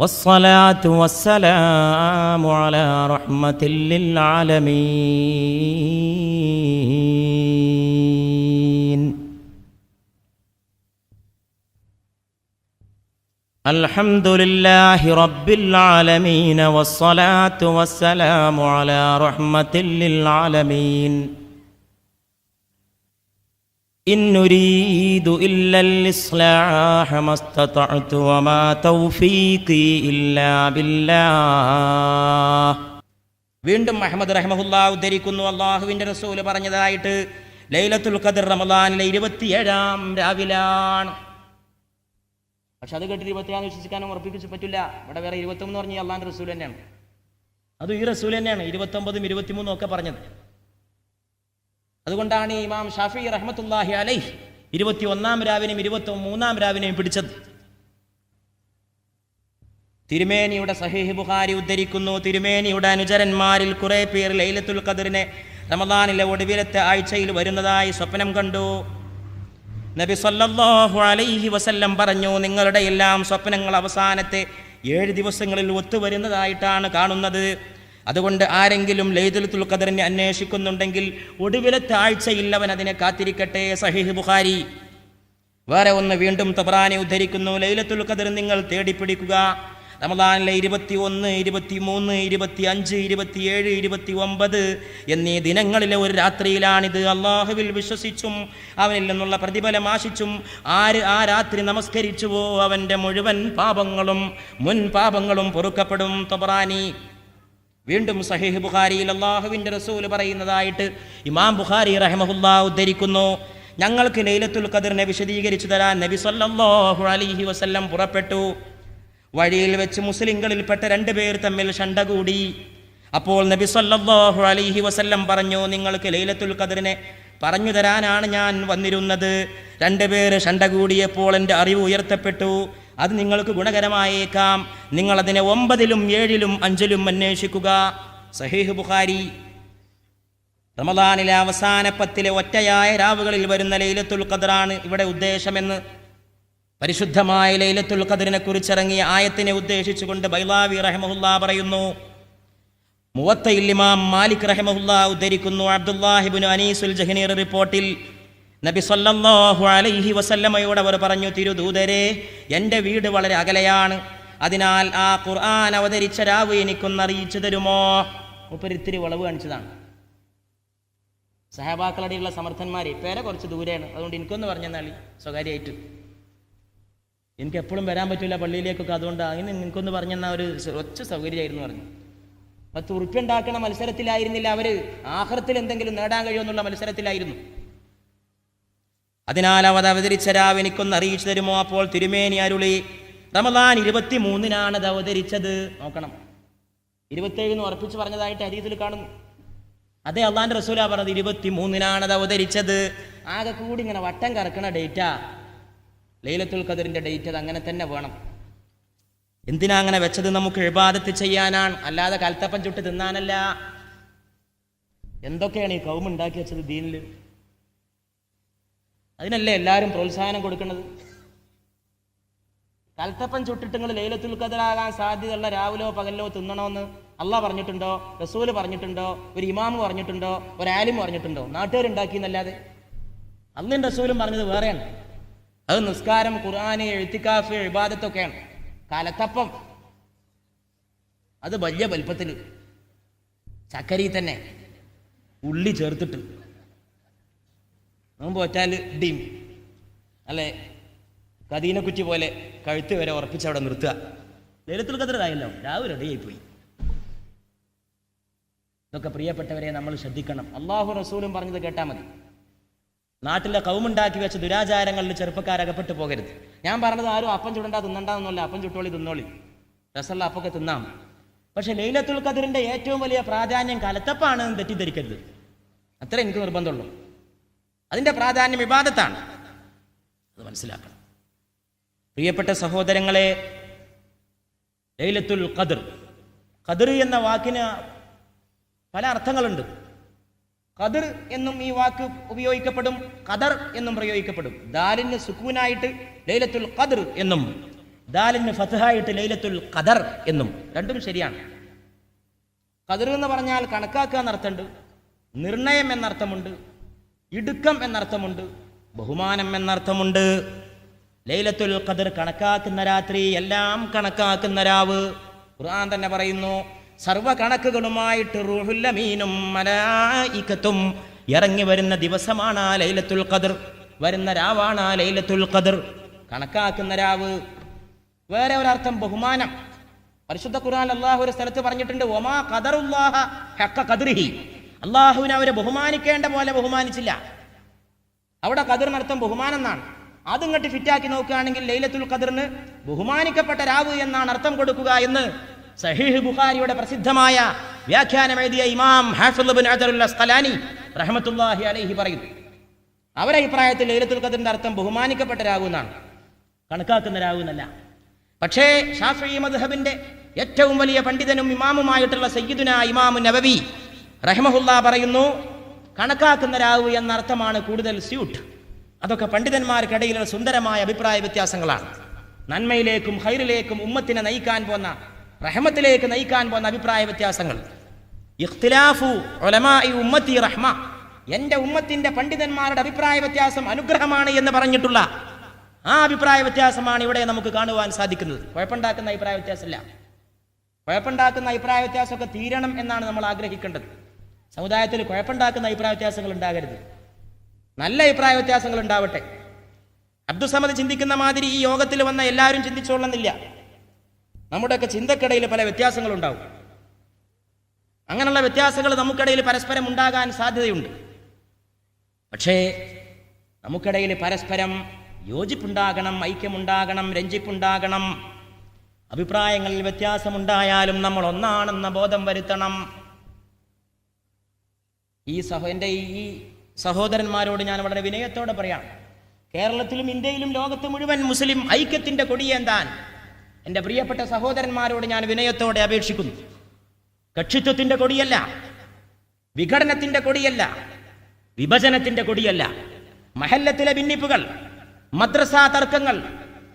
والصلاة والسلام على رحمة للعالمين. الحمد لله رب العالمين والصلاة والسلام على رحمة للعالمين. إن نريد إلا الإصلاح ما استطعت وما توفيقي إلا بالله വീണ്ടും അഹമ്മദ് റഹ്മഹുല്ല ഉദ്ധരിക്കുന്നു അള്ളാഹുവിൻ്റെ റസൂല് പറഞ്ഞതായിട്ട് ലൈലത്തുൽ ഖദർ റമദാനിലെ ഇരുപത്തിയേഴാം രാവിലാണ് പക്ഷെ അത് കേട്ടിട്ട് ഇരുപത്തിയാന്ന് വിശ്വസിക്കാനും ഉറപ്പിച്ചു പറ്റില്ല ഇവിടെ വേറെ ഇരുപത്തൊന്ന് പറഞ്ഞ അള്ളാഹിൻ്റെ റസൂൽ തന്നെയാണ് അത് ഈ റസൂൽ തന്നെയാണ് ഇരുപത്തൊമ്പതും ഇരുപത്തിമൂന്നും ഒക്കെ പറഞ്ഞത് അതുകൊണ്ടാണ് ഇമാം ഷാഫി റഹ്മത്തുല്ലാഹി അലൈഹ് ഇരുപത്തി ഒന്നാം രാവിനെയും ഇരുപത്തി മൂന്നാം രാവിനെയും പിടിച്ചത്. തിരുമേനിയുടെ സഹീഹ് ബുഖാരി ഉദ്ധരിക്കുന്നു. തിരുമേനിയുടെ അനുചരന്മാരിൽ കുറെ പേർ ലൈലത്തുൽ ഖദറിനെ റമദാനിലെ ഒടുവിലത്തെ ആഴ്ചയിൽ വരുന്നതായി സ്വപ്നം കണ്ടു. നബി സല്ലല്ലാഹു അലൈഹി വസല്ലം പറഞ്ഞു നിങ്ങളുടെ എല്ലാം സ്വപ്നങ്ങൾ അവസാനത്തെ ഏഴ് ദിവസങ്ങളിൽ ഒത്തുവരുന്നതായിട്ടാണ് കാണുന്നത്. അതുകൊണ്ട് ആരെങ്കിലും ലൈദുൽ ഖദറിനെ അന്വേഷിക്കുന്നുണ്ടെങ്കിൽ ഒടുവിലത്തെ ആഴ്ചയിൽ അവൻ അതിനെ കാത്തിരിക്കട്ടെ സഹിഹ് ബുഖാരി. വേറെ ഒന്ന് വീണ്ടും തബ്രാനെ ഉദ്ധരിക്കുന്നു. ലൈലത്തുൽ ഖദർ നിങ്ങൾ തേടിപ്പിടിക്കുക. റമദാനിലെ ഇരുപത്തി ഒന്ന് ഇരുപത്തി മൂന്ന് ഇരുപത്തി അഞ്ച് ഇരുപത്തിയേഴ് ഇരുപത്തി ഒമ്പത് എന്നീ ദിനങ്ങളിലെ ഒരു രാത്രിയിലാണിത്. അള്ളാഹുവിൽ വിശ്വസിച്ചും അവനിൽ നിന്നുള്ള പ്രതിഫലം ആശിച്ചും ആര് ആ രാത്രി നമസ്കരിച്ചുവോ അവന്റെ മുഴുവൻ പാപങ്ങളും മുൻപാപങ്ങളും പൊറുക്കപ്പെടും തബ്രാനി വീണ്ടും സഹീഹ് ബുഖാരിയിൽ അള്ളാഹുവിന്റെ റസൂൽ പറയുന്നതായിട്ട് ഇമാം ബുഖാരി റഹ്മഹുല്ലാ ഉദ്ധരിക്കുന്നു. ഞങ്ങൾക്ക് ലൈലത്തുൽ ഖദറിനെ വിശദീകരിച്ചു തരാൻ നബി സല്ലല്ലാഹു അലൈഹി വസല്ലം പുറപ്പെട്ടു. വഴിയിൽ വെച്ച് മുസ്ലിങ്ങളിൽപ്പെട്ട രണ്ട് പേർ തമ്മിൽ ഷണ്ട കൂടി. അപ്പോൾ നബി സല്ലല്ലാഹു അലൈഹി വസല്ലം പറഞ്ഞു നിങ്ങൾക്ക് ലൈലത്തുൽ ഖദറിനെ പറഞ്ഞു തരാനാണ് ഞാൻ വന്നിരുന്നത്. രണ്ടുപേർ ഷണ്ട കൂടിയപ്പോൾ എന്റെ അറിവ് ഉയർത്തപ്പെട്ടു. അത് നിങ്ങൾക്ക് ഗുണകരമായേക്കാം. നിങ്ങൾ അതിനെ ഒമ്പതിലും ഏഴിലും അഞ്ചിലും അന്വേഷിക്കുക. സഹീഹ് ബുഖാരി റമദാനിലെ അവസാന പത്തിലെ ഒറ്റയായ രാവുകളിൽ വരുന്ന ലൈലത്തുൽ ഖദറാണ് ഇവിടെ ഉദ്ദേശമെന്ന് പരിശുദ്ധമായ ലൈലത്തുൽ ഖദറിനെ കുറിച്ചിറങ്ങിയ ആയത്തിനെ ഉദ്ദേശിച്ചുകൊണ്ട് ബൈലാവി റഹമഹുല്ല പറയുന്നു. മുവത്തയിൽ ഇമാം മാലിക് റഹമഹുല്ല ഉദ്ധരിക്കുന്നു അബ്ദുല്ലാഹിബിൻ അനീസുൽ ജഹനീർ റിപ്പോർട്ടിൽ നബി സല്ലല്ലാഹു അലൈഹി വസല്ലമയോട് അവർ പറഞ്ഞു തിരുദൂതരെ എന്റെ വീട് വളരെ അകലെയാണ്. അതിനാൽ ആ ഖുർആൻ അവതരിച്ച രാവ് എനിക്കൊന്ന് അറിയിച്ചു തരുമോ ഒപ്പരിത്തിരി വളവ് കാണിച്ചതാണ്. സഹബാക്കളടിയുള്ള സമർത്ഥന്മാരെ പേരെ കുറച്ച് ദൂരെയാണ്. അതുകൊണ്ട് എനിക്കൊന്ന് പറഞ്ഞെന്നാളി സ്വകാര്യമായിട്ട്. എനിക്ക് എപ്പോഴും വരാൻ പറ്റില്ല പള്ളിയിലേക്കൊക്കെ. അതുകൊണ്ട് അങ്ങനെ നിനക്കൊന്ന് പറഞ്ഞെന്ന ഒരു ഒച്ച സൗകര്യമായിരുന്നു പറഞ്ഞു. പത്ത് ഉറുപ്പ്യുണ്ടാക്കണ മത്സരത്തിലായിരുന്നില്ല അവർ ആഹ്റത്തിൽ എന്തെങ്കിലും നേടാൻ കഴിയുമെന്നുള്ള മത്സരത്തിലായിരുന്നു. അതിനാൽ അവത് അവതരിച്ച രാവ് എനിക്കൊന്ന് അറിയിച്ചു തരുമോ? അപ്പോൾ തിരുമേനി അരുളി റമദാൻ ഇരുപത്തി മൂന്നിനാണ് അത് അവതരിച്ചത്. നോക്കണം. ഇരുപത്തേഴ് എന്ന് ഉറപ്പിച്ച് പറഞ്ഞതായിട്ട് ഹരീതിൽ കാണുന്നു. അതേ അള്ളാന്റെ റസൂല പറഞ്ഞത് ഇരുപത്തി മൂന്നിനാണ് അത് അവതരിച്ചത്. ആകെ കൂടി ഇങ്ങനെ വട്ടം കറക്കണ ഡേറ്റ. ലൈലത്തുൽ ഖദറിന്റെ ഡേറ്റ് അത് അങ്ങനെ തന്നെ വേണം. എന്തിനാ അങ്ങനെ വെച്ചത്? നമുക്ക് ഇബാദത്ത് ചെയ്യാനാണ്. അല്ലാതെ കൽത്തപ്പം ചുട്ട് തിന്നാനല്ല. എന്തൊക്കെയാണ് ഈ കൗമുണ്ടാക്കി വെച്ചത് ദീനിൽ അതിനല്ലേ എല്ലാവരും പ്രോത്സാഹനം കൊടുക്കുന്നത്? കൽത്തപ്പൻ ചുട്ടിട്ട് നിങ്ങൾ ലൈലത്തുൽ ഖദറാകാൻ സാധ്യതയുള്ള രാവിലോ പകലോ തിന്നണമെന്ന് അള്ളാഹ് പറഞ്ഞിട്ടുണ്ടോ? റസൂൽ പറഞ്ഞിട്ടുണ്ടോ? ഒരു ഇമാമ് പറഞ്ഞിട്ടുണ്ടോ? ഒരു ആലിം പറഞ്ഞിട്ടുണ്ടോ? നാട്ടുകാരുണ്ടാക്കി എന്നല്ലാതെ അന്നും റസൂലും പറഞ്ഞത് വേറെയാണ്. അത് നിസ്കാരം ഖുർആാന് എഴുത്തിക്കാഫ് ഇബാദത്തൊക്കെയാണ്. കലത്തപ്പം. അത് വലിയ വലുപ്പത്തിൽ ചക്കരി തന്നെ. ഉള്ളി ചേർത്തിട്ട്. നോമ്പ് വെച്ചാൽ ഡീം. അല്ലെ? കദീനക്കുറ്റി പോലെ കഴുത്ത് വരെ ഉറപ്പിച്ച് അവിടെ നിർത്തുക. ലളിത്തുൽ കതിരായല്ലോ രാവിലെ റെഡിയായി ഇതൊക്കെ പ്രിയപ്പെട്ടവരെ നമ്മൾ ശ്രദ്ധിക്കണം. അള്ളാഹു റസൂലും പറഞ്ഞത് കേട്ടാൽ മതി. നാട്ടിലെ കൗമുണ്ടാക്കി വെച്ച ദുരാചാരങ്ങളിൽ ചെറുപ്പക്കാരകപ്പെട്ടു പോകരുത്. ഞാൻ പറഞ്ഞത് ആരും അപ്പം ചുടണ്ട തിന്നണ്ടെന്നല്ല അപ്പം ചുട്ടോളി തിന്നോളി. രസമുള്ള അപ്പൊക്കെ തിന്നാം. പക്ഷെ ലൈലത്തുൽ ഖദറിന്റെ ഏറ്റവും വലിയ പ്രാധാന്യം കലത്തപ്പാണ് തെറ്റിദ്ധരിക്കരുത്. അത്ര എനിക്ക് നിർബന്ധമുള്ളൂ. അതിന്റെ പ്രാധാന്യം വിവാദത്താണ് അത് മനസ്സിലാക്കണം. പ്രിയപ്പെട്ട സഹോദരങ്ങളെ ലൈലത്തുൽ ഖദർ. ഖദർ എന്ന വാക്കിന് പല അർത്ഥങ്ങളുണ്ട്. ഖദർ എന്നും ഈ വാക്ക് ഉപയോഗിക്കപ്പെടും ഖദർ എന്നും പ്രയോഗിക്കപ്പെടും. ദാലിന് സുക്കൂനായിട്ട് ലൈലത്തുൽ ഖദർ എന്നും ദാലിന് ഫതഹായിട്ട് ലൈലത്തുൽ ഖദർ എന്നും രണ്ടും ശരിയാണ്. ഖദർ എന്ന് പറഞ്ഞാൽ കണക്കാക്കുക എന്നർത്ഥമുണ്ട് നിർണയം എന്നർത്ഥമുണ്ട് ഇടുക്കം എന്നർത്ഥമുണ്ട് ബഹുമാനം എന്നർത്ഥമുണ്ട്. ലൈലത്തുൽ ഖദർ കണക്കാക്കുന്ന രാത്രി എല്ലാം കണക്കാക്കുന്ന രാവ്. ഖുർആൻ തന്നെ പറയുന്നു സർവ കണക്കുകളുമായിട്ട് റൂഹുല്ലമീനും മലായിക്കത്തും ഇറങ്ങി വരുന്ന ദിവസമാണ് ആ ലൈലത്തുൽ ഖദർ. വരുന്ന രാവാണ് ആ ലൈലത്തുൽ ഖദർ. കണക്കാക്കുന്ന രാവ്. വേറെ ഒരർത്ഥം ബഹുമാനം. പരിശുദ്ധ ഖുർആൻ അള്ളാഹു ഒരു സ്ഥലത്ത് പറഞ്ഞിട്ടുണ്ട് ഒമാ ഖദറുല്ലാഹ ഹക്ക ഖദറിഹി. അള്ളാഹുവിനെ അവരെ ബഹുമാനിക്കേണ്ട പോലെ ബഹുമാനിച്ചില്ല. അവിടെ ഖദറിനർത്ഥം ബഹുമാനം എന്നാണ് അതിങ്ങോട്ട് ഫിറ്റാക്കി നോക്കുകയാണെങ്കിൽ ലൈലത്തുൽ ഖദറിന് ബഹുമാനിക്കപ്പെട്ട രാവ് എന്നാണ് അർത്ഥം കൊടുക്കുക എന്ന് സഹീഹ് ബുഖാരിയുടെ പ്രസിദ്ധമായ വ്യാഖ്യാനം എഴുതിയ ഇമാം ഹാഫിദ് ബിൻ റഹമത്തുല്ലാഹി അലൈഹി പറയുന്നു. അവരെ അഭിപ്രായത്തിൽ ലൈലത്തുൽ ഖദറിന്റെ അർത്ഥം ബഹുമാനിക്കപ്പെട്ട രാവ് എന്നാണ്. കണക്കാക്കുന്ന രാവ് എന്നല്ല. പക്ഷേ ഷാഫി മദ്ഹബിന്റെ ഏറ്റവും വലിയ പണ്ഡിതനും ഇമാമുമായിട്ടുള്ള സയ്യിദുന ഇമാമു നബവി റഹ്മഹുല്ല പറയുന്നു കണക്കാക്കുന്ന രാവ് എന്നർത്ഥമാണ് കൂടുതൽ സ്യൂട്ട്. അതൊക്കെ പണ്ഡിതന്മാർക്കിടയിലുള്ള സുന്ദരമായ അഭിപ്രായ വ്യത്യാസങ്ങളാണ്. നന്മയിലേക്കും ഹൈറിലേക്കും ഉമ്മത്തിനെ നയിക്കാൻ പോന്ന റഹ്മത്തിലേക്ക് നയിക്കാൻ പോന്ന അഭിപ്രായ വ്യത്യാസങ്ങൾ. ഇഖ്തിലാഫു ഉലമായി ഉമ്മത്തി റഹ്മ. എന്റെ ഉമ്മത്തിന്റെ പണ്ഡിതന്മാരുടെ അഭിപ്രായ വ്യത്യാസം അനുഗ്രഹമാണ് എന്ന് പറഞ്ഞിട്ടുള്ള ആ അഭിപ്രായ വ്യത്യാസമാണ് ഇവിടെ നമുക്ക് കാണുവാൻ സാധിക്കുന്നത്. കുഴപ്പമുണ്ടാക്കുന്ന അഭിപ്രായ വ്യത്യാസമില്ല. കുഴപ്പമുണ്ടാക്കുന്ന അഭിപ്രായ വ്യത്യാസമൊക്കെ തീരണം എന്നാണ് നമ്മൾ ആഗ്രഹിക്കേണ്ടത്. സമുദായത്തിൽ കുഴപ്പമുണ്ടാക്കുന്ന അഭിപ്രായ വ്യത്യാസങ്ങൾ ഉണ്ടാകരുത്. നല്ല അഭിപ്രായ വ്യത്യാസങ്ങൾ ഉണ്ടാവട്ടെ. അബ്ദുസമദ് ചിന്തിക്കുന്ന മാതിരി ഈ യോഗത്തിൽ വന്ന എല്ലാവരും ചിന്തിച്ചോളുന്നില്ല. നമ്മുടെയൊക്കെ ചിന്തക്കിടയിൽ പല വ്യത്യാസങ്ങളുണ്ടാവും. അങ്ങനെയുള്ള വ്യത്യാസങ്ങൾ നമുക്കിടയിൽ പരസ്പരം ഉണ്ടാകാൻ സാധ്യതയുണ്ട്. പക്ഷേ നമുക്കിടയിൽ പരസ്പരം യോജിപ്പുണ്ടാകണം ഐക്യമുണ്ടാകണം രഞ്ജിപ്പുണ്ടാകണം. അഭിപ്രായങ്ങളിൽ വ്യത്യാസമുണ്ടായാലും നമ്മൾ ഒന്നാണെന്ന ബോധം വരുത്തണം. ഈ സഹോ എന്റെ ഈ സഹോദരന്മാരോട് ഞാൻ വളരെ വിനയത്തോടെ പറയാം. കേരളത്തിലും ഇന്ത്യയിലും ലോകത്ത് മുഴുവൻ മുസ്ലിം ഐക്യത്തിന്റെ കൊടിയേന്താൻ എന്റെ പ്രിയപ്പെട്ട സഹോദരന്മാരോട് ഞാൻ വിനയത്തോടെ അപേക്ഷിക്കുന്നു. കക്ഷിത്വത്തിന്റെ കൊടിയല്ല വിഘടനത്തിന്റെ കൊടിയല്ല വിഭജനത്തിന്റെ കൊടിയല്ല. മഹല്ലത്തിലെ ഭിന്നിപ്പുകൾ മദ്രസ തർക്കങ്ങൾ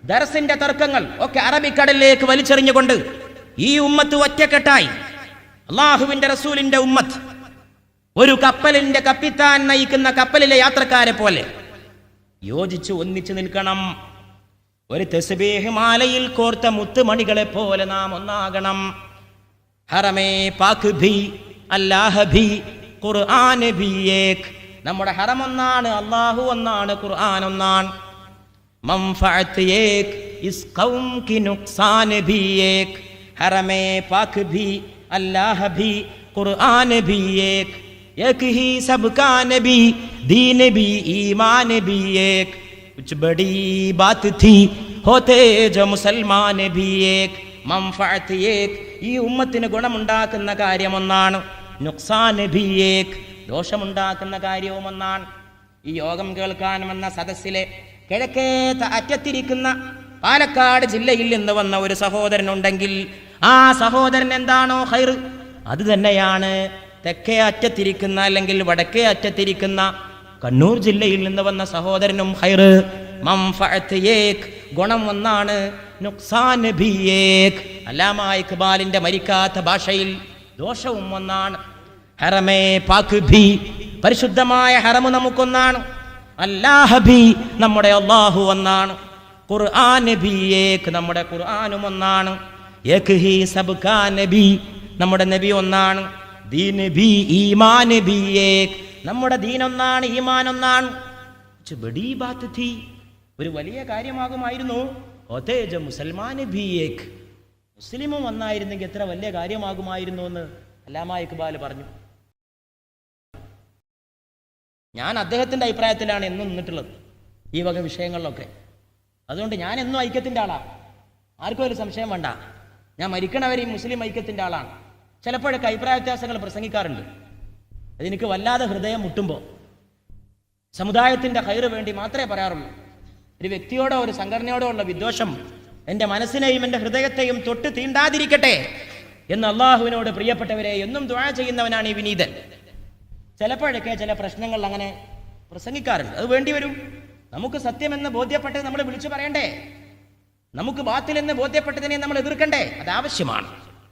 ദർസിന്റെ തർക്കങ്ങൾ ഒക്കെ അറബിക്കടലിലേക്ക് വലിച്ചെറിഞ്ഞുകൊണ്ട് ഈ ഉമ്മത്ത് ഒറ്റക്കെട്ടായി. അള്ളാഹുവിന്റെ റസൂലിന്റെ ഉമ്മത്ത് ഒരു കപ്പലിന്റെ കപ്പിത്താൻ നയിക്കുന്ന കപ്പലിലെ യാത്രക്കാരെ പോലെ. യോജിച്ച് ഒന്നിച്ചു നിൽക്കണം. ഒരു തെസ്ബീഹ് മാലയിൽ കോർത്ത മുത്തുമണികളെ പോലെ നാം ഒന്നാകണം. ഹറമേ പാക് ഭി അല്ലാഹ ഭി ഖുർആൻ ഭി ഏക് നമ്മുടെ ഹറം ഒന്നാണ് അള്ളാഹു ഒന്നാണ് ഖുർആൻ ഒന്നാണ്. മംഫഅത്ത് ഏക് ഇസ് ഖൗം കി നുഖ്സാൻ ഭി ഏക് ഹറമേ പാക് ഭി അല്ലാഹ ഭി ഖുർആൻ ഭി ഏക് एक ही सबका नबी दीन भी ईमान भी एक कुछ बड़ी बात थी होते जो मुसलमान भी एक मंफअत एक ഈ ഉമ്മത്തിന് ഗുണമുണ്ടാക്കുന്ന കാര്യമൊന്നാണ് നുക്സാൻ ഭി ഏക് ദോഷമുണ്ടാക്കുന്ന കാര്യവും ഒന്നാണ് ഈ യോഗം കേൾക്കാൻ വന്ന സദസ്സിലെ കിഴക്കേത്ത അറ്റത്തിരിക്കുന്ന പാലക്കാട് ജില്ലയിൽ നിന്ന് വന്ന ഒരു സഹോദരനുണ്ടെങ്കിൽ ആ സഹോദരൻ എന്താണോ ഹൈർ അത് തന്നെയാണ് തെക്കേ അറ്റത്തിരിക്കുന്ന അല്ലെങ്കിൽ വടക്കേ അറ്റത്തിരിക്കുന്ന കണ്ണൂർ ജില്ലയിൽ നിന്ന് വന്ന സഹോദരനും ഹൈർ. ഗുണം ഒന്നാണ് അല്ലാമ ഇഖ്ബാലിന്റെ മരിക്കാത്ത ഭാഷയിൽ ദോഷവും ഒന്നാണ്. ഹറമേ പാക് ഭി പരിശുദ്ധമായ ഹറമ് നമുക്കൊന്നാണ്. അല്ലാഹബി നമ്മുടെ അള്ളാഹു ഒന്നാണ്. ഖുർആൻ ബി ഏക് നമ്മുടെ ഖുർആനും ഒന്നാണ്. നമ്മുടെ നബി ഒന്നാണ്. ദീൻ ബി ഈമാൻ ബി ഏക് നമ്മുടെ ദീനൊന്നാണ് ഈമാൻ ഒന്നാണ് ഒരു വലിയ കാര്യമാകുമായിരുന്നു. മുസൽമാൻ ഭി ഏക് മുസ്ലിമും വന്നായിരുന്നെങ്കിൽ എത്ര വലിയ കാര്യമാകുമായിരുന്നു എന്ന് അല്ലാമ ഇക്ബാൽ പറഞ്ഞു. ഞാൻ അദ്ദേഹത്തിന്റെ അഭിപ്രായത്തിലാണ് എന്നും നിന്നിട്ടുള്ളത് ഈ വക വിഷയങ്ങളിലൊക്കെ. അതുകൊണ്ട് ഞാൻ എന്നും ഐക്യത്തിന്റെ ആളാ. ആർക്കും ഒരു സംശയം വേണ്ട. ഞാൻ മരിക്കണവരെയും മുസ്ലിം ഐക്യത്തിന്റെ ആളാണ്. ചിലപ്പോഴൊക്കെ അഭിപ്രായ വ്യത്യാസങ്ങൾ പ്രസംഗിക്കാറുണ്ട്. അതെനിക്ക് വല്ലാതെ ഹൃദയം മുട്ടുമ്പോൾ സമുദായത്തിന്റെ ഹൈറ് വേണ്ടി മാത്രമേ പറയാറുള്ളൂ. ഒരു വ്യക്തിയോടോ ഒരു സംഘടനയോടോ ഉള്ള വിദ്വേഷം എന്റെ മനസ്സിനെയും എന്റെ ഹൃദയത്തെയും തൊട്ട് തീണ്ടാതിരിക്കട്ടെ എന്ന് അള്ളാഹുവിനോട് പ്രിയപ്പെട്ടവരെ എന്നും ദ്വാ ചെയ്യുന്നവനാണ് ഈ വിനീതൻ. ചിലപ്പോഴൊക്കെ ചില പ്രശ്നങ്ങൾ അങ്ങനെ പ്രസംഗിക്കാറുണ്ട്. അത് വേണ്ടി വരും. നമുക്ക് സത്യമെന്ന് ബോധ്യപ്പെട്ടത് നമ്മൾ വിളിച്ചു പറയണ്ടേ? നമുക്ക് ബാത്തിലെന്ന് ബോധ്യപ്പെട്ടതിനെ നമ്മൾ എതിർക്കണ്ടേ? അത് ആവശ്യമാണ്.